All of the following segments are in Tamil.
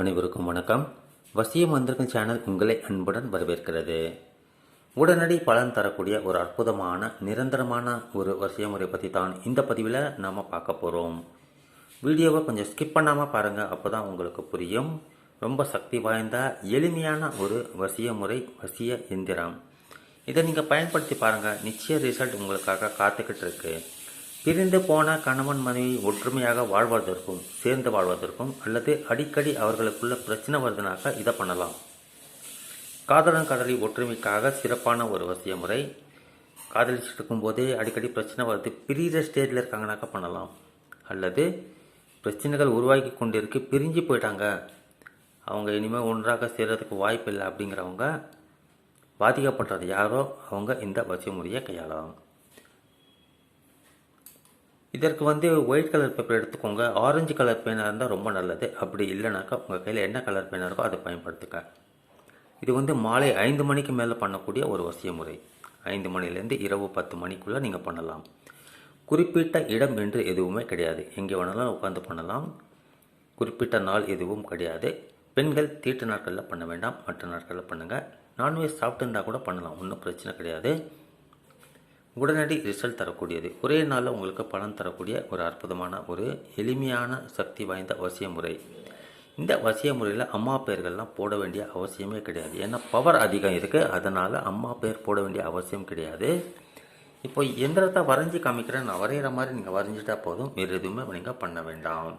அனைவருக்கும் வணக்கம். வசிய மந்திரங்கள் சேனல் உங்களை அன்புடன் வரவேற்கிறது. உடனடி பலன் தரக்கூடிய ஒரு அற்புதமான நிரந்தரமான ஒரு வசிய முறை பற்றி தான் இந்த பதிவில் நாம் பார்க்க போகிறோம் வீடியோவை கொஞ்சம் ஸ்கிப் பண்ணாமல் பாருங்கள் அப்போ தான் உங்களுக்கு புரியும். ரொம்ப சக்தி வாய்ந்த எளிமையான ஒரு வசிய முறை வசிய எந்திரம் இதை நீங்கள் பயன்படுத்தி பாருங்கள் நிச்சய ரிசல்ட் உங்களுக்காக காத்துக்கிட்டு இருக்குது பிரிந்து போன கணவன் மனைவி ஒற்றுமையாக வாழ்வதற்கும் சேர்ந்து வாழ்வதற்கும் அல்லது அடிக்கடி அவர்களுக்குள்ள பிரச்சனை வருதுனாக்க இதை பண்ணலாம். காதலன் காதலி ஒற்றுமைக்காக சிறப்பான ஒரு வசிய முறை காதலிச்சுட்டு இருக்கும்போதே அடிக்கடி பிரச்சனை வருது பிரிகிற ஸ்டேஜில் இருக்காங்கனாக்கா பண்ணலாம். அல்லது பிரச்சனைகள் உருவாக்கி கொண்டு இருக்கு பிரிஞ்சு போயிட்டாங்க. அவங்க இனிமேல் ஒன்றாக சேர்கிறதுக்கு வாய்ப்பு இல்லை அப்படிங்கிறவங்க பாதிக்கப்படுறது யாரோ அவங்க இந்த வசிய முறையை கையாளலாம். இதற்கு வந்து ஒயிட் கலர் பேப்பர் எடுத்துக்கோங்க. ஆரஞ்சு கலர் பேனாக இருந்தால் ரொம்ப நல்லது. அப்படி இல்லைனாக்கா உங்கள் கையில் என்ன கலர் பேனாக இருக்கோ அதை பயன்படுத்துக்க இது வந்து மாலை ஐந்து மணிக்கு மேலே பண்ணக்கூடிய ஒரு வசிய முறை ஐந்து மணிலேருந்து இரவு பத்து மணிக்குள்ளே நீங்கள் பண்ணலாம். குறிப்பிட்ட இடம் என்று எதுவுமே கிடையாது. எங்கே வேணாலும் உட்காந்து பண்ணலாம். குறிப்பிட்ட நாள் எதுவும் கிடையாது. பெண்கள் தீட்டு நாட்களில் பண்ண வேண்டாம். மற்ற நாட்களில் பண்ணுங்கள் நான்வெஜ் சாப்பிட்டு கூட பண்ணலாம். ஒன்றும் பிரச்சனை கிடையாது. உடனடி ரிசல்ட் தரக்கூடியது. ஒரே நாளில் உங்களுக்கு பலன் தரக்கூடிய ஒரு அற்புதமான ஒரு எளிமையான சக்தி வாய்ந்த வசிய முறை. இந்த வசிய முறையில் அம்மா பெயர்கள்லாம் போட வேண்டிய அவசியமே கிடையாது. ஏன்னா பவர் அதிகம் இருக்குது அதனால் அம்மா பெயர் போட வேண்டிய அவசியம் கிடையாது. இப்போ எந்திரத்தை வரைஞ்சி காமிக்கிறேன். நான் வரைகிற மாதிரி நீங்கள் வரைஞ்சிட்டா போதும். வேறு எதுவுமே நீங்கள் பண்ண வேண்டாம்.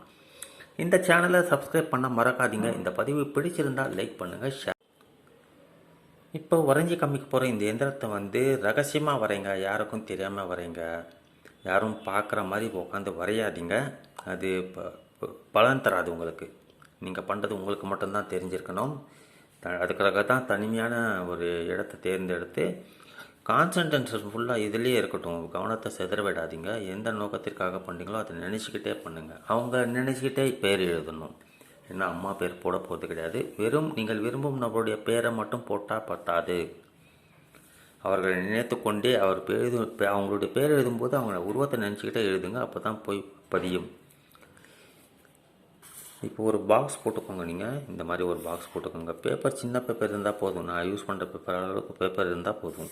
இந்த சேனலை சப்ஸ்கிரைப் பண்ண மறக்காதீங்க. இந்த பதிவு பிடிச்சிருந்தால் லைக் பண்ணுங்கள் ஷேர் இப்போ வரைஞ்சி காமிக்க போகிற இந்த எந்திரத்தை வந்து ரகசியமாக வரைங்க யாருக்கும் தெரியாமல் வரைங்க யாரும் பார்க்குற மாதிரி உட்காந்து வரையாதீங்க. அது ப- பலன் தராது உங்களுக்கு. நீங்கள் பண்ணுறது உங்களுக்கு மட்டும்தான் தெரிஞ்சிருக்கணும். த- அதுக்காக தான் தனிமையான ஒரு இடத்த தேர்ந்தெடுத்து கான்சன்ட்ரேஷன் ஃபுல்லாக இதுலேயே இருக்கட்டும். கவனத்தை செதற விடாதீங்க. எந்த நோக்கத்திற்காக பண்ணுறீங்களோ அதை நினச்சிக்கிட்டே பண்ணுங்கள் அவங்க நினச்சிக்கிட்டே பேர் எழுதணும். ஏன்னா அம்மா பேர் போட போகிறது கிடையாது. வெறும் நீங்கள் விரும்பும் நபருடைய பேரை மட்டும் போட்டால் பத்தாது. அவர்களை நினைத்து கொண்டே அவர் பேர் எழுதும் அவங்களுடைய பேர் எழுதும்போது அவங்கள உருவத்தை நினச்சிக்கிட்டே எழுதுங்க அப்போ தான் போய் பதியும். இப்போ ஒரு பாக்ஸ் போட்டுக்கோங்க நீங்கள் இந்த மாதிரி ஒரு பாக்ஸ் போட்டுக்கோங்க. பேப்பர் சின்ன பேப்பர் இருந்தால் போதும். நான் யூஸ் பண்ணுற பேப்பர் அளவுக்கு பேப்பர் இருந்தால் போதும்.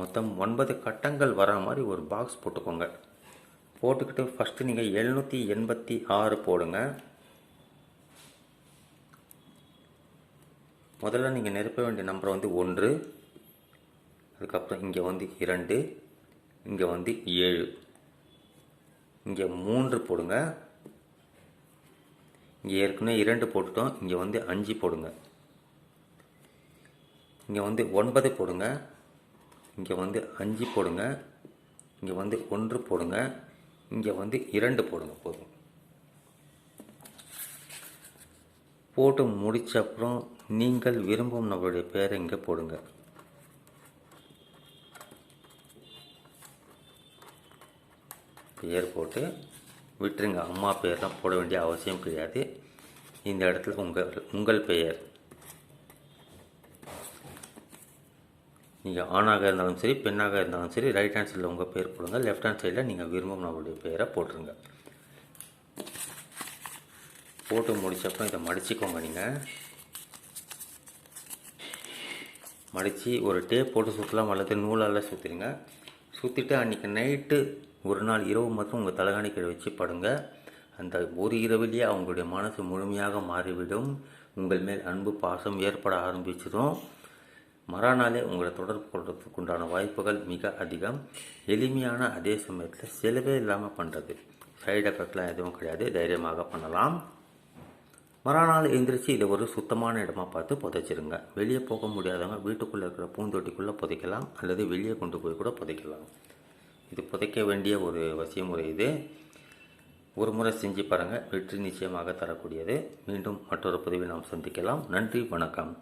மொத்தம் ஒன்பது கட்டங்கள் வரா மாதிரி ஒரு பாக்ஸ் போட்டுக்கோங்க. போட்டுக்கிட்டு ஃபஸ்ட்டு நீங்கள் எழுநூற்றி எண்பத்தி ஆறு போடுங்க. முதல்ல நீங்கள் நிரப்ப வேண்டிய நம்பர் வந்து ஒன்று. அதுக்கப்புறம் இங்கே வந்து இரண்டு. இங்கே வந்து ஏழு. இங்கே மூன்று போடுங்க. இங்கே ஏற்கனவே இரண்டு போட்டுட்டோம். இங்கே வந்து அஞ்சு போடுங்க. இங்கே வந்து ஒன்பது போடுங்க. இங்கே வந்து அஞ்சு போடுங்க. இங்கே வந்து ஒன்று போடுங்க. இங்கே வந்து இரண்டு போடுங்க போதும். போட்டு முடித்த அப்புறம் நீங்கள் விரும்பும் நபருடைய பேரை இங்கே போடுங்க. பெயர் போட்டு விட்டுருங்க. அம்மா பேர்லாம் போட வேண்டிய அவசியம் கிடையாது. இந்த இடத்துல உங்கள் உங்கள் பெயர். நீங்கள் ஆணாக இருந்தாலும் சரி பெண்ணாக இருந்தாலும் சரி ரைட் ஹேண்ட் சைடில் உங்கள் பேர் போடுங்க லெஃப்ட் ஹேண்ட் சைடில் நீங்கள் விரும்பும் நம்மளுடைய பேரை போட்டுருங்க. போட்டு முடித்தப்போ இதை மடிச்சுக்கோங்க நீங்கள் மடித்து ஒரு டேப் போட்டு சுற்றலாம் அல்லது நூலால் சுற்றிடுங்க சுற்றிட்டு அன்றைக்கி நைட்டு ஒரு நாள் இரவு மட்டும் உங்கள் தலைகாணிக்கை வச்சு படுங்க. அந்த ஒரு இரவிலேயே அவங்களுடைய மனசு முழுமையாக மாறிவிடும். உங்கள் மேல் அன்பு பாசம் ஏற்பட ஆரம்பிச்சிடும். மறுநாளே உங்களை தொடர்பு கொள்றதுக்கு உண்டான வாய்ப்புகள் மிக அதிகம். எளிமையான அதே சமயத்தில் செலவே இல்லாமல் பண்ணுறது சைடு எஃபெக்ட்லாம் எதுவும் கிடையாது. தைரியமாக பண்ணலாம். மறுநாள் எழுந்திரிச்சு இதை ஒரு சுத்தமான இடமா பார்த்து புதைச்சிருங்க. வெளியே போக முடியாதவங்க வீட்டுக்குள்ளே இருக்கிற பூந்தொட்டிக்குள்ளே புதைக்கலாம். அல்லது வெளியே கொண்டு போய் கூட புதைக்கலாம். இது புதைக்க வேண்டிய ஒரு வசியமுறை இது. ஒரு முறை செஞ்சு பாருங்கள் வெற்றி நிச்சயமாக தரக்கூடியது. மீண்டும் மற்றொரு பதிவில் நாம் சந்திக்கலாம். நன்றி வணக்கம்.